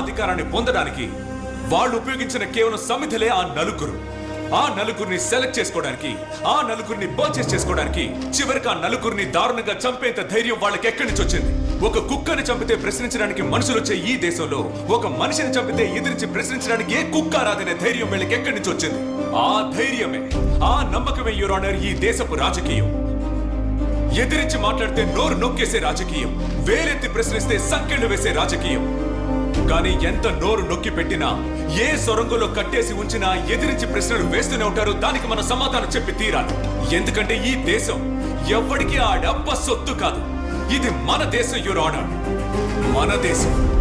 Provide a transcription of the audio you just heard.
అధికారాన్ని పొందడానికి వాళ్ళు ఉపయోగించిన కేవలం సమిధలే ఆ నలుగురు. ఆ నలుగురిని సెలెక్ట్ చేసుకోవడానికి ఆ నలుగురిని పర్చేస్ చేసుకోవడానికి చివరికి ఆ నలుగురిని దారుణంగా చంపేంత ధైర్యం వాళ్ళకి ఎక్కడి నుంచి వచ్చింది? ఒక కుక్కని చంపితే ప్రశ్నించడానికి మనుషులు వచ్చే ఈ దేశంలో ఒక మనిషిని చంపితే ఎదిరించి ప్రశ్నించడానికి ఏ కుక్క రాదనే ధైర్యం వీళ్ళకి ఎక్కడి నుంచి వచ్చింది? ఆ ధైర్యమే ఆ నమ్మకమే యురానర్ ఈ దేశపు రాజకీయం. ఎదిరించి మాట్లాడితే నోరు నొక్కేసే రాజకీయం వేలెత్తి ప్రశ్నిస్తే సంకెళ్ళు వేసే రాజకీయం. గాని ఎంత నోరు నొక్కి పెట్టినా ఏ సొరంగులో కట్టేసి ఉంచినా ఎదిరించి ప్రశ్నలు వేస్తూనే ఉంటారు. దానికి మన సమాధానం చెప్పి తీరాలి. ఎందుకంటే ఈ దేశం ఎవరికి ఆ డబ్బ సొత్తు కాదు. ఇది మన దేశం యువర్ మన దేశం.